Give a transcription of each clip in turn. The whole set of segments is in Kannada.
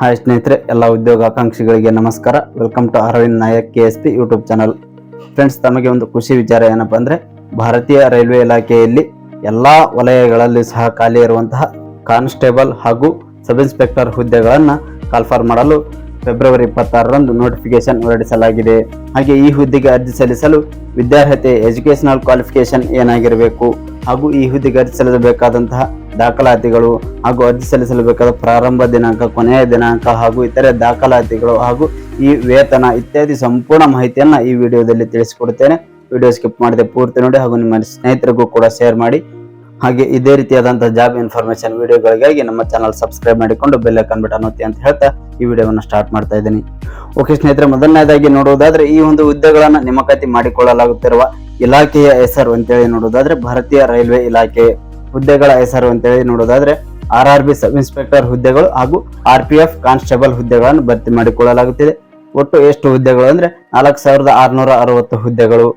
ಹಾಯ್ ಸ್ನೇಹಿತರೆ, ಎಲ್ಲ ಉದ್ಯೋಗ ಆಕಾಂಕ್ಷಿಗಳಿಗೆ ನಮಸ್ಕಾರ. Welcome to Aravind Nayak K S P YouTube channel friends ತಮಗೆ ಒಂದು ಖುಷಿ ವಿಚಾರ ಏನಪ್ಪ ಅಂದರೆ, ಭಾರತೀಯ ರೈಲ್ವೆ ಇಲಾಖೆಯಲ್ಲಿ ಎಲ್ಲ ವಲಯಗಳಲ್ಲಿ ಸಹ ಖಾಲಿ ಇರುವಂತಹ ಕಾನ್ಸ್ಟೇಬಲ್ ಹಾಗೂ ಸಬ್ ಇನ್ಸ್ಪೆಕ್ಟರ್ ಹುದ್ದೆಗಳನ್ನು ಕಾಲ್ಫಾರ್ ಮಾಡಲು ಫೆಬ್ರವರಿ ಇಪ್ಪತ್ತಾರರಂದು ನೋಟಿಫಿಕೇಶನ್ ಹೊರಡಿಸಲಾಗಿದೆ. ಹಾಗೆ ಈ ಹುದ್ದೆಗೆ ಅರ್ಜಿ ಸಲ್ಲಿಸಲು ವಿದ್ಯಾರ್ಹತೆ ಎಜುಕೇಷನಲ್ ಕ್ವಾಲಿಫಿಕೇಶನ್ ಏನಾಗಿರಬೇಕು ಹಾಗೂ ಈ ಹುದ್ದೆಗೆ ಅರ್ಜಿ ಸಲ್ಲಿಸಬೇಕಾದಂತಹ ದಾಖಲಾತಿಗಳು ಹಾಗೂ ಅರ್ಜಿ ಸಲ್ಲಿಸಲು ಪ್ರಾರಂಭ ದಿನಾಂಕ, ಕೊನೆಯ ದಿನಾಂಕ ಹಾಗೂ ಇತರೆ ದಾಖಲಾತಿಗಳು ಹಾಗೂ ಈ ವೇತನ ಇತ್ಯಾದಿ ಸಂಪೂರ್ಣ ಮಾಹಿತಿಯನ್ನು ಈ ವಿಡಿಯೋದಲ್ಲಿ ತಿಳಿಸಿಕೊಡುತ್ತೇನೆ. ವಿಡಿಯೋ ಸ್ಕಿಪ್ ಮಾಡದೆ ಪೂರ್ತಿ ನೋಡಿ ಹಾಗೂ ನಿಮ್ಮ ಸ್ನೇಹಿತರಿಗೂ ಕೂಡ ಶೇರ್ ಮಾಡಿ. ಹಾಗೆ ಇದೇ ರೀತಿಯಾದಂಥ ಜಾಬ್ ಇನ್ಫಾರ್ಮೇಷನ್ ವಿಡಿಯೋಗಳಿಗಾಗಿ ನಮ್ಮ ಚಾನಲ್ ಸಬ್ಸ್ಕ್ರೈಬ್ ಮಾಡಿಕೊಂಡು ಬೆಲ್ ಐಕಾನ್ ಬಟನ್ ಅಂತ ಹೇಳ್ತಾ ಈ ವಿಡಿಯೋವನ್ನು ಸ್ಟಾರ್ಟ್ ಮಾಡ್ತಾ ಇದ್ದೀನಿ. ಓಕೆ ಸ್ನೇಹಿತರೆ, ಮೊದಲನೇದಾಗಿ ನೋಡುವುದಾದ್ರೆ ಈ ಒಂದು ಹುದ್ದೆಗಳನ್ನು ನೇಮಕಾತಿ ಮಾಡಿಕೊಳ್ಳಲಾಗುತ್ತಿರುವ ಇಲಾಖೆಯ ಹೆಸರು ಅಂತೇಳಿ ನೋಡುವುದಾದ್ರೆ ಭಾರತೀಯ ರೈಲ್ವೆ ಇಲಾಖೆ. ಹುದ್ದೆಗಳ ಹೆಸರು ಅಂತೇಳಿ ನೋಡೋದಾದ್ರೆ R R B sub inspector ಹುದ್ದೆಗಳು ಹಾಗೂ ಆರ್ ಪಿ ಎಫ್ ಕಾನ್ಸ್ಟೇಬಲ್ ಹುದ್ದೆಗಳನ್ನು ಭರ್ತಿ ಮಾಡಿಕೊಳ್ಳಲಾಗುತ್ತಿದೆ. ಒಟ್ಟು ಎಷ್ಟು ಹುದ್ದೆಗಳು ಅಂದ್ರೆ ನಾಲ್ಕು ಸಾವಿರದ ಆರುನೂರ ಅರವತ್ತು ಹುದ್ದೆಗಳು.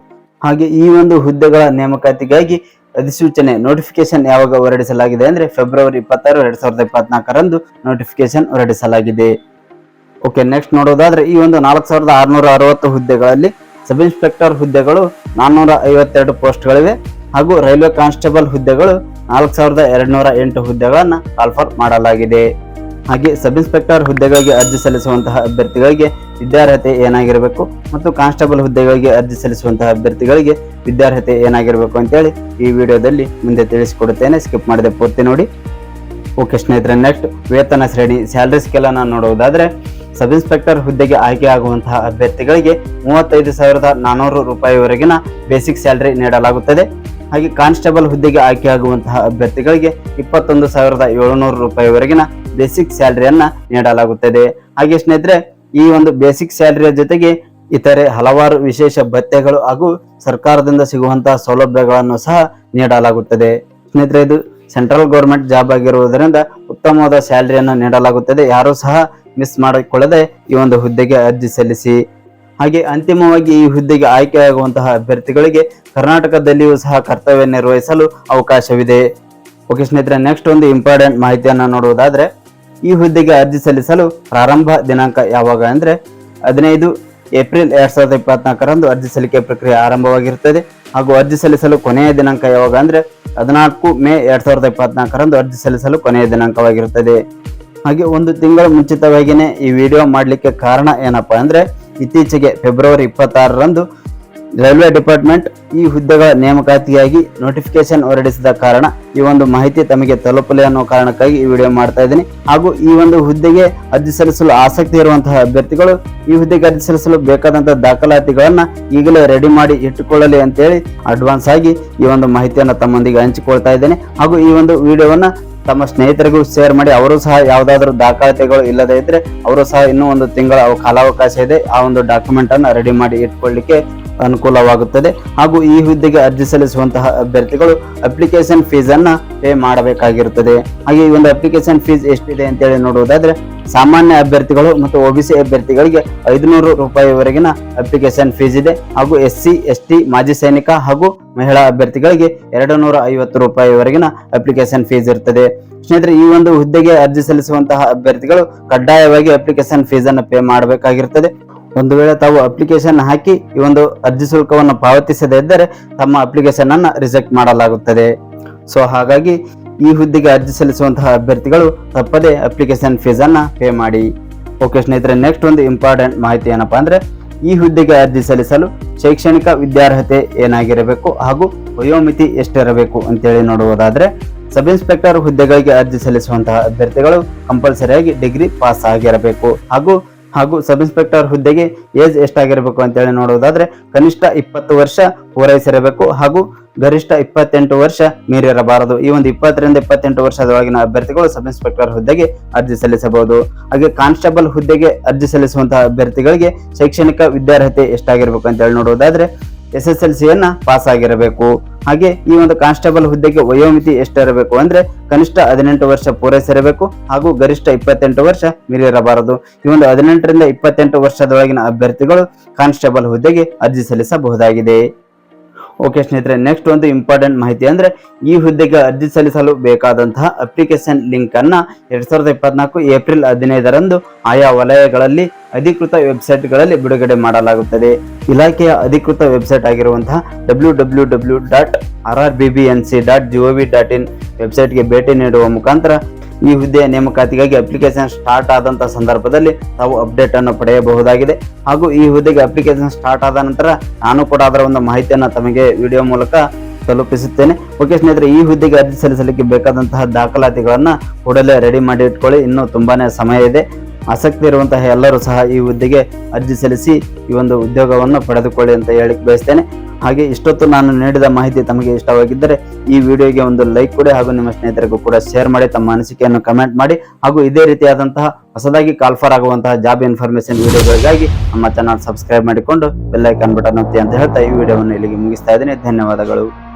ಹಾಗೆ ಈ ಒಂದು ಹುದ್ದೆಗಳ ನೇಮಕಾತಿಗಾಗಿ ಅಧಿಸೂಚನೆ ನೋಟಿಫಿಕೇಶನ್ ಯಾವಾಗ ಹೊರಡಿಸಲಾಗಿದೆ ಅಂದ್ರೆ ಫೆಬ್ರವರಿ ಇಪ್ಪತ್ತಾರು, ಎರಡ್ ಸಾವಿರದ ಇಪ್ಪತ್ನಾಲ್ಕರಂದು ನೋಟಿಫಿಕೇಶನ್ ಹೊರಡಿಸಲಾಗಿದೆ. ಓಕೆ ನೆಕ್ಸ್ಟ್ ನೋಡೋದಾದ್ರೆ ಈ ಒಂದು ನಾಲ್ಕು ಸಾವಿರದ ಆರುನೂರ ಅರವತ್ತು ಹುದ್ದೆಗಳಲ್ಲಿ ಸಬ್ ಇನ್ಸ್ಪೆಕ್ಟರ್ ಹುದ್ದೆಗಳು ನಾನ್ನೂರ ಐವತ್ತೆರಡು ಪೋಸ್ಟ್ಗಳಿವೆ ಹಾಗೂ ರೈಲ್ವೆ ಕಾನ್ಸ್ಟೇಬಲ್ ಹುದ್ದೆಗಳು ನಾಲ್ಕು ಸಾವಿರದ ಎರಡುನೂರ ಎಂಟು ಹುದ್ದೆಗಳನ್ನು ಆಲ್ಫರ್ ಮಾಡಲಾಗಿದೆ. ಹಾಗೆ ಸಬ್ ಇನ್ಸ್ಪೆಕ್ಟರ್ ಹುದ್ದೆಗಳಿಗೆ ಅರ್ಜಿ ಸಲ್ಲಿಸುವಂತಹ ಅಭ್ಯರ್ಥಿಗಳಿಗೆ ವಿದ್ಯಾರ್ಹತೆ ಏನಾಗಿರಬೇಕು ಮತ್ತು ಕಾನ್ಸ್ಟೇಬಲ್ ಹುದ್ದೆಗಳಿಗೆ ಅರ್ಜಿ ಸಲ್ಲಿಸುವಂತಹ ಅಭ್ಯರ್ಥಿಗಳಿಗೆ ವಿದ್ಯಾರ್ಹತೆ ಏನಾಗಿರಬೇಕು ಅಂತೇಳಿ ಈ ವಿಡಿಯೋದಲ್ಲಿ ಮುಂದೆ ತಿಳಿಸಿಕೊಡುತ್ತೇನೆ. ಸ್ಕಿಪ್ ಮಾಡದೆ ಪೂರ್ತಿ ನೋಡಿ. ಓಕೆ ಸ್ನೇಹಿತರೆ, ನೆಕ್ಸ್ಟ್ ವೇತನ ಶ್ರೇಣಿ ಸ್ಯಾಲರಿ ಸ್ಕೇಲ್ ಅನ್ನು ನೋಡುವುದಾದ್ರೆ, ಸಬ್ ಇನ್ಸ್ಪೆಕ್ಟರ್ ಹುದ್ದೆಗೆ ಆಯ್ಕೆ ಆಗುವಂತಹ ಅಭ್ಯರ್ಥಿಗಳಿಗೆ ಮೂವತ್ತೈದು ಸಾವಿರದ ನಾನ್ನೂರು ರೂಪಾಯಿವರೆಗಿನ ಬೇಸಿಕ್ ಸ್ಯಾಲರಿ ನೀಡಲಾಗುತ್ತದೆ. ಹಾಗೆ ಕಾನ್ಸ್ಟೇಬಲ್ ಹುದ್ದೆಗೆ ಆಯ್ಕೆಯಾಗುವಂತಹ ಅಭ್ಯರ್ಥಿಗಳಿಗೆ ಇಪ್ಪತ್ತೊಂದು ಸಾವಿರದ ಏಳುನೂರು ರೂಪಾಯಿವರೆಗಿನ ಬೇಸಿಕ್ ಸ್ಯಾಲರಿಯನ್ನ ನೀಡಲಾಗುತ್ತದೆ. ಹಾಗೆ ಸ್ನೇಹಿತರೆ, ಈ ಒಂದು ಬೇಸಿಕ್ ಸ್ಯಾಲರಿಯ ಜೊತೆಗೆ ಇತರೆ ಹಲವಾರು ವಿಶೇಷ ಭತ್ಯೆಗಳು ಹಾಗೂ ಸರ್ಕಾರದಿಂದ ಸಿಗುವಂತಹ ಸೌಲಭ್ಯಗಳನ್ನು ಸಹ ನೀಡಲಾಗುತ್ತದೆ. ಸ್ನೇಹಿತರೆ, ಇದು ಸೆಂಟ್ರಲ್ ಗೌರ್ಮೆಂಟ್ ಜಾಬ್ ಆಗಿರುವುದರಿಂದ ಉತ್ತಮವಾದ ಸ್ಯಾಲರಿಯನ್ನು ನೀಡಲಾಗುತ್ತದೆ. ಯಾರೂ ಸಹ ಮಿಸ್ ಮಾಡಿಕೊಳ್ಳದೆ ಈ ಒಂದು ಹುದ್ದೆಗೆ ಅರ್ಜಿ ಸಲ್ಲಿಸಿ. ಹಾಗೆ ಅಂತಿಮವಾಗಿ ಈ ಹುದ್ದೆಗೆ ಆಯ್ಕೆಯಾಗುವಂತಹ ಅಭ್ಯರ್ಥಿಗಳಿಗೆ ಕರ್ನಾಟಕದಲ್ಲಿಯೂ ಸಹ ಕರ್ತವ್ಯ ನಿರ್ವಹಿಸಲು ಅವಕಾಶವಿದೆ. ಓಕೆ ಸ್ನೇಹಿತರೆ ನೆಕ್ಸ್ಟ್ ಒಂದು ಇಂಪಾರ್ಟೆಂಟ್ ಮಾಹಿತಿಯನ್ನು ನೋಡುವುದಾದರೆ, ಈ ಹುದ್ದೆಗೆ ಅರ್ಜಿ ಸಲ್ಲಿಸಲು ಪ್ರಾರಂಭ ದಿನಾಂಕ ಯಾವಾಗ ಅಂದ್ರೆ, ಹದಿನೈದು ಏಪ್ರಿಲ್ ಎರಡ್ ಸಾವಿರದ ಇಪ್ಪತ್ನಾಲ್ಕರಂದು ಅರ್ಜಿ ಸಲ್ಲಿಕೆ ಪ್ರಕ್ರಿಯೆ ಆರಂಭವಾಗಿರುತ್ತದೆ ಹಾಗೂ ಅರ್ಜಿ ಸಲ್ಲಿಸಲು ಕೊನೆಯ ದಿನಾಂಕ ಯಾವಾಗ ಅಂದ್ರೆ, ಹದಿನಾಲ್ಕು ಮೇ ಎರಡ್ ಸಾವಿರದ ಇಪ್ಪತ್ನಾಲ್ಕರಂದು ಅರ್ಜಿ ಸಲ್ಲಿಸಲು ಕೊನೆಯ ದಿನಾಂಕವಾಗಿರುತ್ತದೆ ಹಾಗೆ ಒಂದು ತಿಂಗಳ ಮುಂಚಿತವಾಗಿಯೇ ಈ ವಿಡಿಯೋ ಮಾಡಲಿಕ್ಕೆ ಕಾರಣ ಏನಪ್ಪಾ ಅಂದ್ರೆ ಇತ್ತೀಚೆಗೆ ಫೆಬ್ರವರಿ ಇಪ್ಪತ್ತಾರರಂದು ರೈಲ್ವೆ ಡಿಪಾರ್ಟ್ಮೆಂಟ್ ಈ ಹುದ್ದೆಗಳ ನೇಮಕಾತಿಯಾಗಿ ನೋಟಿಫಿಕೇಶನ್ ಹೊರಡಿಸಿದ ಕಾರಣ ಈ ಒಂದು ಮಾಹಿತಿ ತಮಗೆ ತಲುಪಲಿ ಅನ್ನೋ ಕಾರಣಕ್ಕಾಗಿ ಈ ವಿಡಿಯೋ ಮಾಡ್ತಾ ಇದ್ದೀನಿ. ಹಾಗೂ ಈ ಒಂದು ಹುದ್ದೆಗೆ ಅರ್ಜಿ ಸಲ್ಲಿಸಲು ಆಸಕ್ತಿ ಇರುವಂತಹ ಅಭ್ಯರ್ಥಿಗಳು ಈ ಹುದ್ದೆಗೆ ಅರ್ಜಿ ಸಲ್ಲಿಸಲು ಬೇಕಾದಂತಹ ದಾಖಲಾತಿಗಳನ್ನ ಈಗಲೇ ರೆಡಿ ಮಾಡಿ ಇಟ್ಟುಕೊಳ್ಳಲಿ ಅಂತೇಳಿ ಅಡ್ವಾನ್ಸ್ ಆಗಿ ಈ ಒಂದು ಮಾಹಿತಿಯನ್ನು ತಮ್ಮೊಂದಿಗೆ ಹಂಚಿಕೊಳ್ತಾ ಇದ್ದೇನೆ. ಹಾಗೂ ಈ ಒಂದು ವಿಡಿಯೋವನ್ನ ತಮ್ಮ ಸ್ನೇಹಿತರಿಗೂ ಶೇರ್ ಮಾಡಿ, ಅವರು ಸಹ ಯಾವುದಾದ್ರೂ ದಾಖಲಾತಿಗಳು ಇಲ್ಲದೇ ಇದ್ರೆ, ಅವರು ಸಹ ಇನ್ನೂ ಒಂದು ತಿಂಗಳ ಕಾಲಾವಕಾಶ ಇದೆ. ಆ ಒಂದು ಡಾಕ್ಯುಮೆಂಟ್ ಅನ್ನು ರೆಡಿ ಮಾಡಿ ಇಟ್ಕೊಳ್ಳಿಕ್ಕೆ ಅನುಕೂಲವಾಗುತ್ತದೆ. ಹಾಗೂ ಈ ಹುದ್ದೆಗೆ ಅರ್ಜಿ ಸಲ್ಲಿಸುವಂತಹ ಅಭ್ಯರ್ಥಿಗಳು ಅಪ್ಲಿಕೇಶನ್ ಫೀಸ್ ಅನ್ನ ಪೇ ಮಾಡಬೇಕಾಗಿರುತ್ತದೆ. ಹಾಗೆ ಈ ಒಂದು ಅಪ್ಲಿಕೇಶನ್ ಫೀಸ್ ಎಷ್ಟಿದೆ ಅಂತೇಳಿ ನೋಡುವುದಾದ್ರೆ, ಸಾಮಾನ್ಯ ಅಭ್ಯರ್ಥಿಗಳು ಮತ್ತು ಒಬಿಸಿ ಅಭ್ಯರ್ಥಿಗಳಿಗೆ ಐದುನೂರು ರೂಪಾಯಿವರೆಗಿನ ಅಪ್ಲಿಕೇಶನ್ ಫೀಸ್ ಇದೆ. ಹಾಗೂ ಎಸ್ ಸಿ ಎಸ್ ಟಿ ಮಾಜಿ ಸೈನಿಕ ಹಾಗೂ ಮಹಿಳಾ ಅಭ್ಯರ್ಥಿಗಳಿಗೆ ಎರಡು ನೂರ ಐವತ್ತು ರೂಪಾಯಿವರೆಗಿನ ಅಪ್ಲಿಕೇಶನ್ ಫೀಸ್ ಇರ್ತದೆ ಸ್ನೇಹಿತರೆ, ಈ ಒಂದು ಹುದ್ದೆಗೆ ಅರ್ಜಿ ಸಲ್ಲಿಸುವಂತಹ ಅಭ್ಯರ್ಥಿಗಳು ಕಡ್ಡಾಯವಾಗಿ ಅಪ್ಲಿಕೇಶನ್ ಫೀಸ್ ಅನ್ನು ಪೇ ಮಾಡಬೇಕಾಗಿರುತ್ತದೆ. ಒಂದು ವೇಳೆ ತಾವು ಅಪ್ಲಿಕೇಶನ್ ಹಾಕಿ ಈ ಒಂದು ಅರ್ಜಿ ಶುಲ್ಕವನ್ನು ಪಾವತಿಸದೇ ಇದ್ದರೆ ತಮ್ಮ ಅಪ್ಲಿಕೇಶನ್ ಅನ್ನು ರಿಜೆಕ್ಟ್ ಮಾಡಲಾಗುತ್ತದೆ. ಸೊ ಹಾಗಾಗಿ ಈ ಹುದ್ದೆಗೆ ಅರ್ಜಿ ಸಲ್ಲಿಸುವಂತಹ ಅಭ್ಯರ್ಥಿಗಳು ತಪ್ಪದೇ ಅಪ್ಲಿಕೇಶನ್ ಫೀಸ್ ಅನ್ನ ಪೇ ಮಾಡಿ. ಓಕೆ ಸ್ನೇಹಿತರೆ ನೆಕ್ಸ್ಟ್ ಒಂದು ಇಂಪಾರ್ಟೆಂಟ್ ಮಾಹಿತಿ ಏನಪ್ಪಾ ಅಂದ್ರೆ ಈ ಹುದ್ದೆಗೆ ಅರ್ಜಿ ಸಲ್ಲಿಸಲು ಶೈಕ್ಷಣಿಕ ವಿದ್ಯಾರ್ಹತೆ ಏನಾಗಿರಬೇಕು ಹಾಗೂ ವಯೋಮಿತಿ ಎಷ್ಟಿರಬೇಕು ಅಂತೇಳಿ ನೋಡುವುದಾದ್ರೆ ಸಬ್ ಇನ್ಸ್ಪೆಕ್ಟರ್ ಹುದ್ದೆಗಳಿಗೆ ಅರ್ಜಿ ಸಲ್ಲಿಸುವಂತಹ ಅಭ್ಯರ್ಥಿಗಳು ಕಂಪಲ್ಸರಿಯಾಗಿ ಡಿಗ್ರಿ ಪಾಸ್ ಆಗಿರಬೇಕು ಹಾಗೂ ಹಾಗೂ ಸಬ್ ಇನ್ಸ್ಪೆಕ್ಟರ್ ಹುದ್ದೆಗೆ ಏಜ್ ಎಷ್ಟಾಗಿರಬೇಕು ಅಂತೇಳಿ ನೋಡುವುದಾದ್ರೆ ಕನಿಷ್ಠ ಇಪ್ಪತ್ತು ವರ್ಷ ಪೂರೈಸಿರಬೇಕು ಹಾಗೂ ಗರಿಷ್ಠ ಇಪ್ಪತ್ತೆಂಟು ವರ್ಷ ಮೀರಿರಬಾರದು. ಈ ಒಂದು ಇಪ್ಪತ್ತರಿಂದ ಇಪ್ಪತ್ತೆಂಟು ವರ್ಷದೊಳಗಿನ ಅಭ್ಯರ್ಥಿಗಳು ಸಬ್ ಇನ್ಸ್ಪೆಕ್ಟರ್ ಹುದ್ದೆಗೆ ಅರ್ಜಿ ಸಲ್ಲಿಸಬಹುದು. ಹಾಗೆ ಕಾನ್ಸ್ಟೇಬಲ್ ಹುದ್ದೆಗೆ ಅರ್ಜಿ ಸಲ್ಲಿಸುವಂತಹ ಅಭ್ಯರ್ಥಿಗಳಿಗೆ ಶೈಕ್ಷಣಿಕ ವಿದ್ಯಾರ್ಹತೆ ಎಷ್ಟಾಗಿರಬೇಕು ಅಂತ ಹೇಳಿ ನೋಡುವುದಾದ್ರೆ ಎಸ್ ಎಸ್ ಎಲ್ ಸಿಯನ್ನ ಪಾಸ್ ಆಗಿರಬೇಕು ಹಾಗೆ ಈ ಒಂದು ಕಾನ್ಸ್ಟೇಬಲ್ ಹುದ್ದೆಗೆ ವಯೋಮಿತಿ ಎಷ್ಟಿರಬೇಕು ಅಂದ್ರೆ ಕನಿಷ್ಠ ಹದಿನೆಂಟು ವರ್ಷ ಪೂರೈಸಿರಬೇಕು ಹಾಗೂ ಗರಿಷ್ಠ ಇಪ್ಪತ್ತೆಂಟು ವರ್ಷ ಮೀರಿರಬಾರದು. ಈ ಒಂದು ಹದಿನೆಂಟರಿಂದ ಇಪ್ಪತ್ತೆಂಟು ವರ್ಷದೊಳಗಿನ ಅಭ್ಯರ್ಥಿಗಳು ಕಾನ್ಸ್ಟೇಬಲ್ ಹುದ್ದೆಗೆ ಅರ್ಜಿ ಸಲ್ಲಿಸಬಹುದಾಗಿದೆ. ಓಕೆ ಸ್ನೇಹಿತರೆ ನೆಕ್ಸ್ಟ್ ಒಂದು ಇಂಪಾರ್ಟೆಂಟ್ ಮಾಹಿತಿ ಅಂದ್ರೆ ಈ ಹುದ್ದೆಗೆ ಅರ್ಜಿ ಸಲ್ಲಿಸಲು ಬೇಕಾದಂತಹ ಅಪ್ಲಿಕೇಶನ್ ಲಿಂಕ್ ಅನ್ನ ಎರಡ್ ಸಾವಿರದ ಇಪ್ಪತ್ನಾಲ್ಕು ಏಪ್ರಿಲ್ ಹದಿನೈದರಂದು ಆಯಾ ವಲಯಗಳಲ್ಲಿ ಅಧಿಕೃತ ವೆಬ್ಸೈಟ್ಗಳಲ್ಲಿ ಬಿಡುಗಡೆ ಮಾಡಲಾಗುತ್ತದೆ. ಇಲಾಖೆಯ ಅಧಿಕೃತ ವೆಬ್ಸೈಟ್ ಆಗಿರುವಂತಹ W W W dot R R B B N C dot G O V dot in ವೆಬ್ಸೈಟ್ಗೆ ಭೇಟಿ ನೀಡುವ ಮುಖಾಂತರ ಈ ಹುದ್ದೆಯ ನೇಮಕಾತಿಗಾಗಿ ಅಪ್ಲಿಕೇಶನ್ ಸ್ಟಾರ್ಟ್ ಆದಂತಹ ಸಂದರ್ಭದಲ್ಲಿ ತಾವು ಅಪ್ಡೇಟ್ ಅನ್ನು ಪಡೆಯಬಹುದಾಗಿದೆ. ಹಾಗೂ ಈ ಹುದ್ದೆಗೆ ಅಪ್ಲಿಕೇಶನ್ ಸ್ಟಾರ್ಟ್ ಆದ ನಂತರ ನಾನು ಕೂಡ ಅದರ ಒಂದು ಮಾಹಿತಿಯನ್ನು ತಮಗೆ ವಿಡಿಯೋ ಮೂಲಕ ತಲುಪಿಸುತ್ತೇನೆ. ಓಕೆ ಸ್ನೇಹಿತರೆ, ಈ ಹುದ್ದೆಗೆ ಅರ್ಜಿ ಸಲ್ಲಿಸಲಿಕ್ಕೆ ಬೇಕಾದಂತಹ ದಾಖಲಾತಿಗಳನ್ನು ಕೂಡಲೇ ರೆಡಿ ಮಾಡಿ ಇಟ್ಕೊಳ್ಳಿ. ಇನ್ನೂ ತುಂಬಾ ಸಮಯ ಇದೆ. ಆಸಕ್ತಿ ಇರುವಂತಹ ಎಲ್ಲರೂ ಸಹ ಈ ಹುದ್ದೆಗೆ ಅರ್ಜಿ ಸಲ್ಲಿಸಿ ಈ ಒಂದು ಉದ್ಯೋಗವನ್ನು ಪಡೆದುಕೊಳ್ಳಿ ಅಂತ ಹೇಳಿ ಬಯಸ್ತೇನೆ. ಹಾಗೆ ಇಷ್ಟೊತ್ತು ನಾನು ನೀಡಿದ ಮಾಹಿತಿ ತಮಗೆ ಇಷ್ಟವಾಗಿದ್ದರೆ ಈ ವಿಡಿಯೋಗೆ ಒಂದು ಲೈಕ್ ಕೊಡಿ ಹಾಗೂ ನಿಮ್ಮ ಸ್ನೇಹಿತರಿಗೂ ಕೂಡ ಶೇರ್ ಮಾಡಿ ತಮ್ಮ ಅನಿಸಿಕೆಯನ್ನು ಕಮೆಂಟ್ ಮಾಡಿ ಹಾಗೂ ಇದೇ ರೀತಿಯಾದಂತಹ ಹೊಸದಾಗಿ ಕಾಲ್ಫರ್ ಆಗುವಂತಹ ಜಾಬ್ ಇನ್ಫಾರ್ಮೇಶನ್ ವಿಡಿಯೋಗಳಿಗಾಗಿ ನಮ್ಮ ಚಾನಲ್ ಸಬ್ಸ್ಕ್ರೈಬ್ ಮಾಡಿಕೊಂಡು ಬೆಲ್ಲೈಕನ್ ಬಟನ್ ಒತ್ತಿ ಅಂತ ಹೇಳ್ತಾ ಈ ವಿಡಿಯೋವನ್ನು ಇಲ್ಲಿಗೆ ಮುಗಿಸ್ತಾ ಇದ್ದೀನಿ. ಧನ್ಯವಾದಗಳು.